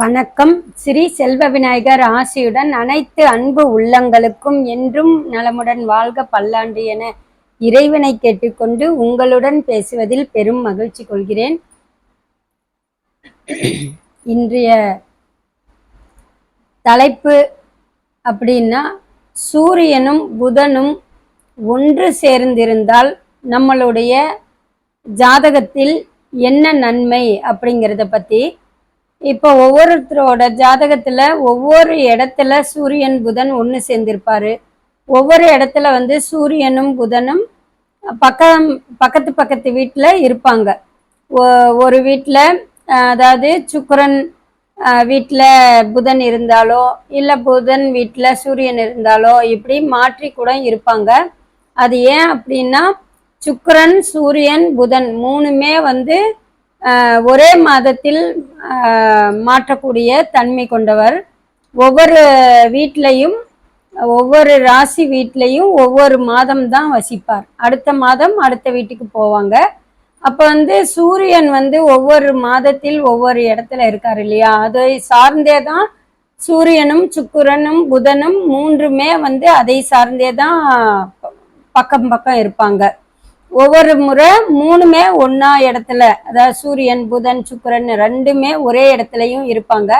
வணக்கம். ஸ்ரீ செல்வ விநாயகர் ஆசியுடன் அனைத்து அன்பு உள்ளங்களுக்கும் என்றும் நலமுடன் வாழ்க பல்லாண்டு என இறைவனை கேட்டுக்கொண்டு உங்களுடன் பேசுவதில் பெரும் மகிழ்ச்சி கொள்கிறேன். இன்றைய தலைப்பு அப்படின்னா சூரியனும் புதனும் ஒன்று சேர்ந்திருந்தால் நம்மளுடைய ஜாதகத்தில் என்ன நன்மை அப்படிங்கிறத பற்றி இப்போ ஒவ்வொருத்தரோட ஜாதகத்துல ஒவ்வொரு இடத்துல சூரியன் புதன் ஒன்று சேர்ந்திருப்பாரு. ஒவ்வொரு இடத்துல வந்து சூரியனும் புதனும் பக்கம் பக்கத்து பக்கத்து வீட்டில் இருப்பாங்க. ஒ- ஒரு வீட்டில் அதாவது சுக்கரன் வீட்டில் புதன் இருந்தாலோ இல்லை புதன் வீட்டில் சூரியன் இருந்தாலோ இப்படி மாற்றி கூட இருப்பாங்க. அது ஏன் அப்படின்னா சுக்கிரன் சூரியன் புதன் மூணுமே வந்து ஒரே மாதத்தில் மாற்றக்கூடிய தன்மை கொண்டவர். ஒவ்வொரு வீட்லையும் ஒவ்வொரு ராசி வீட்லையும் ஒவ்வொரு மாதம் தான் வசிப்பார். அடுத்த மாதம் அடுத்த வீட்டுக்கு போவாங்க. அப்போ வந்து சூரியன் வந்து ஒவ்வொரு மாதத்தில் ஒவ்வொரு இடத்துல இருக்கார் இல்லையா? அதை சார்ந்தே தான் சூரியனும் சுக்குரனும் புதனும் மூன்றுமே வந்து அதை சார்ந்தே தான் ப- பக்கம் பக்கம் இருப்பாங்க. ஒவ்வொரு முறை மூணுமே ஒன்னா இடத்துல அதாவது சூரியன் புதன் சுக்கரன் ரெண்டுமே ஒரே இடத்துலையும் இருப்பாங்க.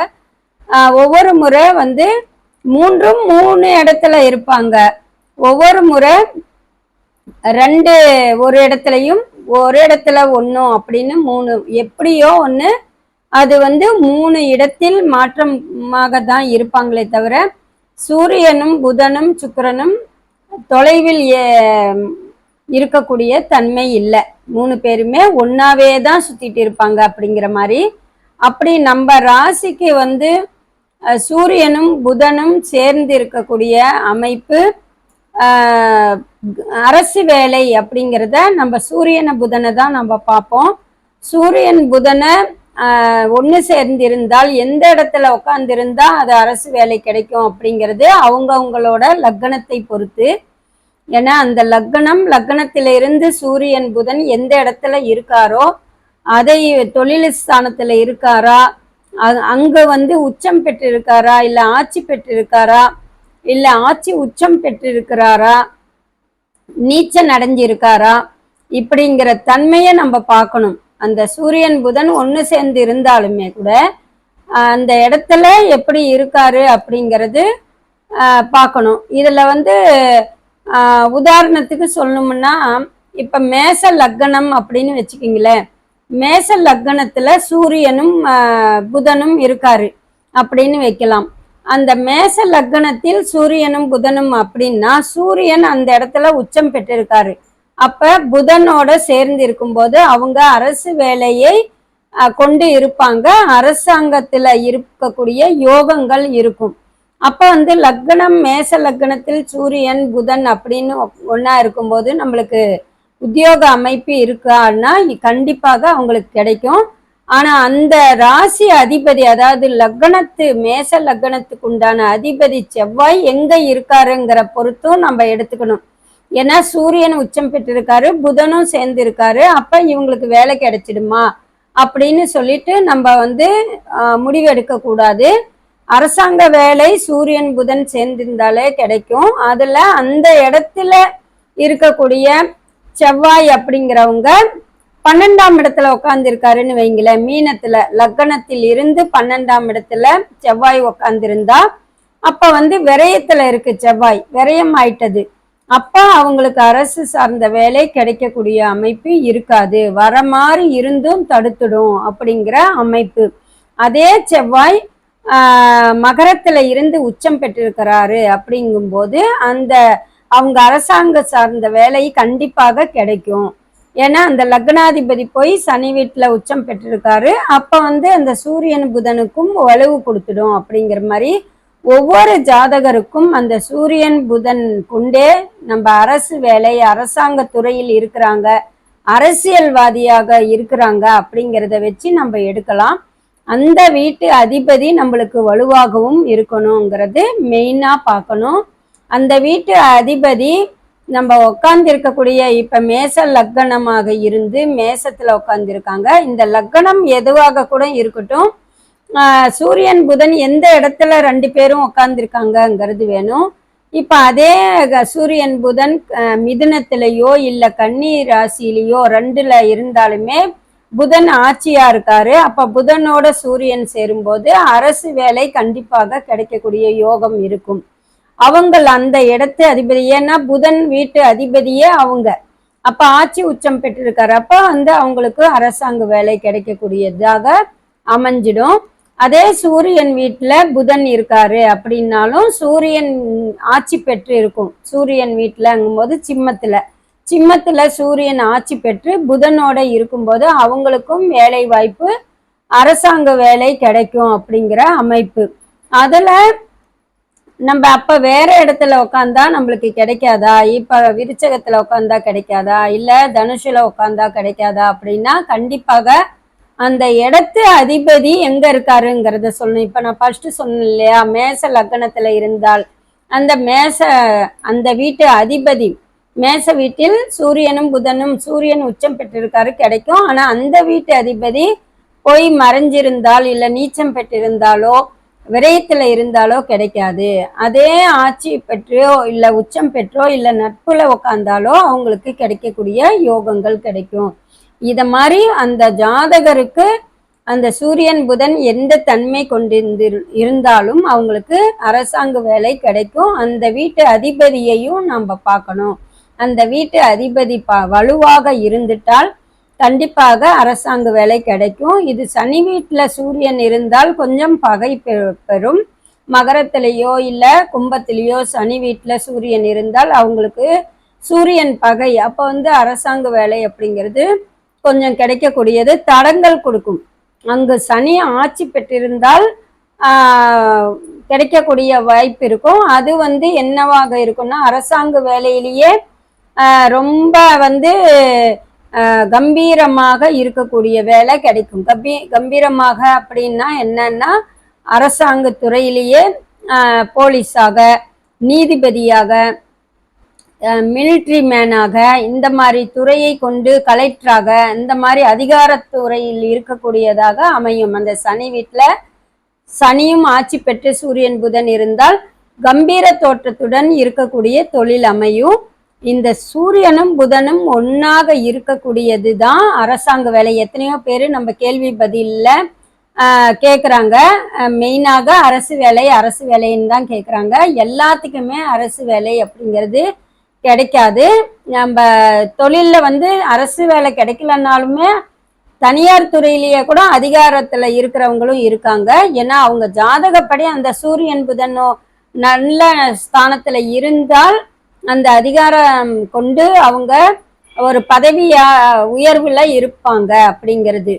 ஒவ்வொரு முறை வந்து மூன்றும் மூணு இடத்துல இருப்பாங்க. ஒவ்வொரு முறை ரெண்டு ஒரு இடத்துலையும் ஒரு இடத்துல ஒன்றும் அப்படின்னு மூணு எப்படியோ ஒன்று அது வந்து மூணு இடத்தில் மாற்றமாக தான் இருப்பாங்களே தவிர சூரியனும் புதனும் சுக்கரனும் தொலைவில் ஏ- இருக்கக்கூடிய தன்மை இல்லை. மூணு பேருமே ஒன்னாவே தான் சுத்திட்டு இருப்பாங்க அப்படிங்கிற மாதிரி. அப்படி நம்ம ராசிக்கு வந்து சூரியனும் புதனும் சேர்ந்து இருக்கக்கூடிய அமைப்பு அரசு வேலை அப்படிங்கிறத நம்ம சூரியனை புதனை தான் நம்ம பார்ப்போம். சூரியன் புதனை ஒன்று சேர்ந்திருந்தால் எந்த இடத்துல உட்காந்துருந்தா அது அரசு வேலை கிடைக்கும் அப்படிங்கிறது அவங்கவுங்களோட லக்னத்தை பொறுத்து. ஏன்னா அந்த லக்னம் லக்னத்திலிருந்து சூரியன் புதன் எந்த இடத்துல இருக்காரோ அதை தொழில் ஸ்தானத்தில் இருக்காரா அங்கே வந்து உச்சம் பெற்றிருக்காரா இல்லை ஆட்சி பெற்றிருக்காரா இல்லை ஆட்சி உச்சம் பெற்றிருக்கிறாரா நீச்சம் அடைஞ்சிருக்காரா இப்படிங்கிற தன்மையை நம்ம பார்க்கணும். அந்த சூரியன் புதன் ஒன்று சேர்ந்து இருந்தாலுமே கூட அந்த இடத்துல எப்படி இருக்காரு அப்படிங்கிறது பார்க்கணும். இதில் வந்து உதாரணத்துக்கு சொல்லணும்னா இப்ப மேச லக்னம் அப்படின்னு வச்சுக்கிங்களேன் மேச லக்னத்துல சூரியனும் புதனும் இருக்காரு அப்படின்னு வைக்கலாம். அந்த மேச லக்னத்தில் சூரியனும் புதனும் அப்படின்னா சூரியன் அந்த இடத்துல உச்சம் பெற்றிருக்காரு. அப்ப புதனோட சேர்ந்து இருக்கும்போது அவங்க அரசு வேலையை கொண்டு இருப்பாங்க. அரசாங்கத்துல இருக்கக்கூடிய யோகங்கள் இருக்கும். அப்போ வந்து லக்னம் மேச லக்னத்தில் சூரியன் புதன் அப்படின்னு ஒன்றா இருக்கும்போது நம்மளுக்கு உத்தியோக அமைப்பு இருக்கான்னா கண்டிப்பாக அவங்களுக்கு கிடைக்கும். ஆனால் அந்த ராசி அதிபதி அதாவது லக்னத்து மேச லக்னத்துக்கு உண்டான அதிபதி செவ்வாய் எங்கே இருக்காருங்கிற பொறுத்தும் நம்ம எடுத்துக்கணும். ஏன்னா சூரியன் உச்சம் பெற்றிருக்காரு புதனும் சேர்ந்து இருக்காரு அப்போ இவங்களுக்கு வேலை கிடைச்சிடுமா அப்படின்னு சொல்லிட்டு நம்ம வந்து முடிவெடுக்கக்கூடாது முடிவு அரசாங்க வேலை சூரியன் புதன் சேர்ந்திருந்தாலே கிடைக்கும். அதுல அந்த இடத்துல இருக்கக்கூடிய செவ்வாய் அப்படிங்கிறவங்க பன்னெண்டாம் இடத்துல உட்காந்துருக்காருன்னு வைங்களேன். மீனத்துல லக்கணத்தில் இருந்து பன்னெண்டாம் இடத்துல செவ்வாய் உட்காந்துருந்தா அப்ப வந்து விரயத்துல இருக்கு செவ்வாய். விரயம் ஆயிட்டது. அப்ப அவங்களுக்கு அரசு சார்ந்த வேலை கிடைக்கக்கூடிய அமைப்பு இருக்காது. வர மாதிரி இருந்தும் தடுத்துடும் அப்படிங்கிற அமைப்பு. அதே செவ்வாய் மகரத்துல இருந்து உச்சம் பெற்றிருக்கிறாரு அப்படிங்கும்போது அந்த அவங்க அரசாங்க சார்ந்த வேலை கண்டிப்பாக கிடைக்கும். ஏன்னா அந்த லக்னாதிபதி போய் சனி வீட்டில் உச்சம் பெற்றிருக்காரு. அப்போ வந்து அந்த சூரியன் புதனுக்கும் வலுவு கொடுத்துடும் அப்படிங்கிற மாதிரி ஒவ்வொரு ஜாதகருக்கும் அந்த சூரியன் புதன் கொண்டே நம்ம அரசு வேலை அரசாங்க துறையில் இருக்கிறாங்க அரசியல்வாதியாக இருக்கிறாங்க அப்படிங்கிறத வச்சு நம்ம எடுக்கலாம். அந்த வீட்டு அதிபதி நம்மளுக்கு வலுவாகவும் இருக்கணுங்கிறது மெயினாக பார்க்கணும். அந்த வீட்டு அதிபதி நம்ம உட்காந்துருக்கக்கூடிய இருக்கக்கூடிய மேச லக்கணமாக இருந்து மேசத்தில் உட்காந்துருக்காங்க இந்த லக்கணம் எதுவாக கூட இருக்கட்டும் சூரியன் புதன் எந்த இடத்துல ரெண்டு பேரும் உட்காந்துருக்காங்கங்கிறது வேணும். இப்போ அதே க- சூரியன் புதன் மிதுனத்திலேயோ இல்லை கன்னி ராசியிலேயோ ரெண்டில் இருந்தாலுமே புதன் ஆட்சியா இருக்காரு. அப்ப புதனோட சூரியன் சேரும்போது அரசு வேலை கண்டிப்பாக கிடைக்கக்கூடிய யோகம் இருக்கும். அவங்கள் அந்த இடத்து அதிபதி ஏன்னா புதன் வீட்டு அதிபதியே அவங்க. அப்ப ஆட்சி உச்சம் பெற்றிருக்காரு. அப்ப வந்து அவங்களுக்கு அரசாங்க வேலை கிடைக்கக்கூடியதாக அமைஞ்சிடும். அதே சூரியன் வீட்டுல புதன் இருக்காரு அப்படின்னாலும் சூரியன் ஆட்சி பெற்று இருக்கும் சூரியன் வீட்டுலங்கும் போது சிம்மத்துல. சிம்மத்துல சூரியன் ஆட்சி பெற்று புதனோட இருக்கும்போது அவங்களுக்கும் வேலை வாய்ப்பு அரசாங்க வேலை கிடைக்கும் அப்படிங்கிற அமைப்பு. அதில் நம்ம அப்போ வேற இடத்துல உட்காந்தா நம்மளுக்கு கிடைக்காதா? இப்போ விருச்சகத்தில் உட்காந்தா கிடைக்காதா? இல்லை தனுஷில் உட்காந்தா கிடைக்காதா அப்படின்னா கண்டிப்பாக அந்த இடத்து அதிபதி எங்கே இருக்காருங்கிறத சொல்லணும். இப்போ நான் ஃபர்ஸ்ட் சொன்னேன் இல்லையா மேச லக்னத்தில் இருந்தால் அந்த மேச அந்த வீட்டு அதிபதி மேச வீட்டில் சூரியனும் புதனும் சூரியன் உச்சம் பெற்றிருக்காரு கிடைக்கும். ஆனா அந்த வீட்டு அதிபதி போய் மறைஞ்சிருந்தால் இல்ல நீச்சம் பெற்றிருந்தாலோ விரயத்துல இருந்தாலோ கிடைக்காது. அதே ஆட்சி பெற்றோ இல்ல உச்சம் பெற்றோ இல்ல நட்புல உக்காந்தாலோ அவங்களுக்கு கிடைக்கக்கூடிய யோகங்கள் கிடைக்கும். இத மாதிரி அந்த ஜாதகருக்கு அந்த சூரியன் புதன் எந்த தன்மை கொண்டிருந்து இருந்தாலும் அவங்களுக்கு அரசாங்க வேலை கிடைக்கும். அந்த வீட்டு அதிபதியையும் நம்ம பார்க்கணும். அந்த வீட்டு அதிபதி ப வலுவாக இருந்துட்டால் கண்டிப்பாக அரசாங்க வேலை கிடைக்கும். இது சனி வீட்டில் சூரியன் இருந்தால் கொஞ்சம் பகை பெ- பெறும். மகரத்திலேயோ இல்லை கும்பத்திலேயோ சனி வீட்டில் சூரியன் இருந்தால் அவங்களுக்கு சூரியன் பகை. அப்போ வந்து அரசாங்க வேலை அப்படிங்கிறது கொஞ்சம் கிடைக்கக்கூடியது. தடங்கள் கொடுக்கும். அங்கு சனி ஆட்சி பெற்றிருந்தால் கிடைக்கக்கூடிய வாய்ப்பு இருக்கும். அது வந்து என்னவாக இருக்கும்னா அரசாங்க வேலையிலேயே ரொம்ப வந்து கம்பீரமாக இருக்கக்கூடிய வேலை கிடைக்கும். கம்பீ கம்பீரமாக அப்படின்னா என்னன்னா அரசாங்க துறையிலேயே போலீஸாக நீதிபதியாக மிலிட்ரி மேனாக இந்த மாதிரி துறையை கொண்டு கலெக்டராக இந்த மாதிரி அதிகாரத்துறையில் இருக்கக்கூடியதாக அமையும். அந்த சனி வீட்டில் சனியும் ஆட்சி பெற்று சூரியன் புதன் இருந்தால் கம்பீர தோற்றத்துடன் இருக்கக்கூடிய தொழில் அமையும். இந்த சூரியனும் புதனும் ஒன்றாக இருக்கக்கூடியது தான் அரசாங்க வேலை. எத்தனையோ பேர் நம்ம கேள்வி பதிலில் கேட்குறாங்க மெயினாக அரசு வேலை அரசு வேலைன்னு தான் கேட்குறாங்க எல்லாத்துக்குமே அரசு வேலை அப்படிங்கிறது கிடைக்காது. நம்ம தொழிலில் வந்து அரசு வேலை கிடைக்கலனாலுமே தனியார் துறையிலேயே கூட அதிகாரத்தில் இருக்கிறவங்களும் இருக்காங்க. ஏன்னா அவங்க ஜாதகப்படி அந்த சூரியன் புதனோ நல்ல ஸ்தானத்தில் இருந்தால் அந்த அதிகாரம் கொண்டு அவங்க ஒரு பதவியா உயர்வுல இருப்பாங்க அப்படிங்கிறது.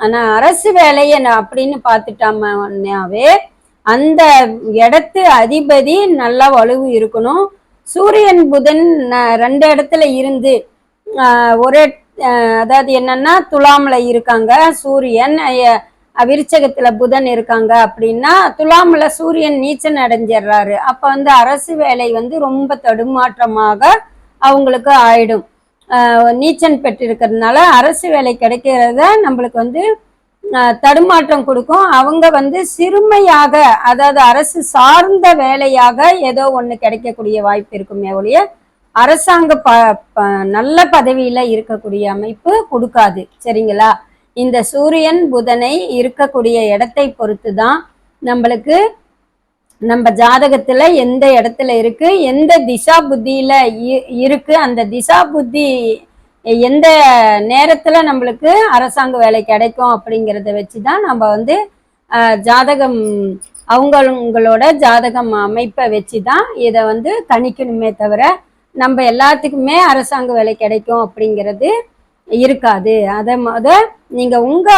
ஆனா அரசு வேலையை நான் அப்படின்னு பார்த்துட்டாமவே அந்த இடத்து அதிபதி நல்லா வலுவு இருக்கணும். சூரியன் புதன் ரெண்டு இடத்துல இருந்து ஒரு ஒரே அதாவது என்னன்னா துலாமில் இருக்காங்க. சூரியன் விருச்சகத்துல புதன் இருக்காங்க அப்படின்னா துலாமுல சூரியன் நீச்சல் அடைஞ்சிடுறாரு. அப்ப வந்து அரசு வேலை வந்து ரொம்ப தடுமாற்றமாக அவங்களுக்கு ஆயிடும். நீச்சன் பெற்றிருக்கிறதுனால அரசு வேலை கிடைக்கிறத நம்மளுக்கு வந்து தடுமாற்றம் கொடுக்கும். அவங்க வந்து சிறுமையாக அதாவது அரசு சார்ந்த வேலையாக ஏதோ ஒன்று கிடைக்கக்கூடிய வாய்ப்பு இருக்குமே ஒழிய அரசாங்க ப ப- நல்ல பதவியில் இருக்கக்கூடிய அமைப்பு கொடுக்காது. சரிங்களா? இந்த சூரியன் புதனை இருக்கக்கூடிய இடத்தை பொறுத்து தான் நம்மளுக்கு நம்ம ஜாதகத்துல எந்த இடத்துல இருக்கு எந்த திசா புத்தியில இ- இருக்கு அந்த திசா புத்தி எந்த நேரத்துல நம்மளுக்கு அரசாங்க வேலை கிடைக்கும் அப்படிங்கிறத வச்சு தான் நம்ம வந்து ஜாதகம் அவங்களோட ஜாதகம் அமைப்பை வச்சு தான் இதை வந்து கணிக்கணுமே தவிர நம்ம எல்லாத்துக்குமே அரசாங்க வேலை கிடைக்கும் அப்படிங்கிறது இருக்காது. அதை முத நீங்க உங்க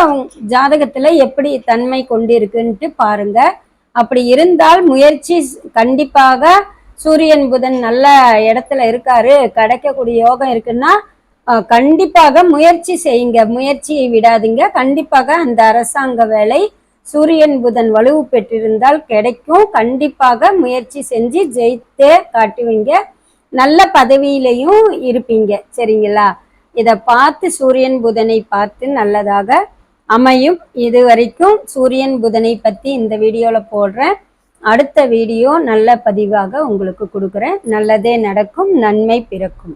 ஜாதகத்துல எப்படி தன்மை கொண்டிருக்குன்ட்டு பாருங்க. அப்படி இருந்தால் முயற்சி கண்டிப்பாக சூரியன் புதன் நல்ல இடத்துல இருக்காரு கிடைக்கக்கூடிய யோகம் இருக்குன்னா கண்டிப்பாக முயற்சி செய்யுங்க. முயற்சியை விடாதீங்க. கண்டிப்பாக அந்த அரசாங்க வேலை சூரியன் புதன் வலுவு பெற்றிருந்தால் கிடைக்கும். கண்டிப்பாக முயற்சி செஞ்சு ஜெயித்தே காட்டுவீங்க. நல்ல பதவியிலையும் இருப்பீங்க. சரிங்களா? இதை பார்த்து சூரியன் புதனை பார்த்து நல்லதாக அமையும். இது வரைக்கும் சூரியன் புதனை பற்றி இந்த வீடியோவில் போடுறேன். அடுத்த வீடியோ நல்ல பதிவாக உங்களுக்கு கொடுக்குறேன். நல்லதே நடக்கும் நன்மை பிறக்கும்.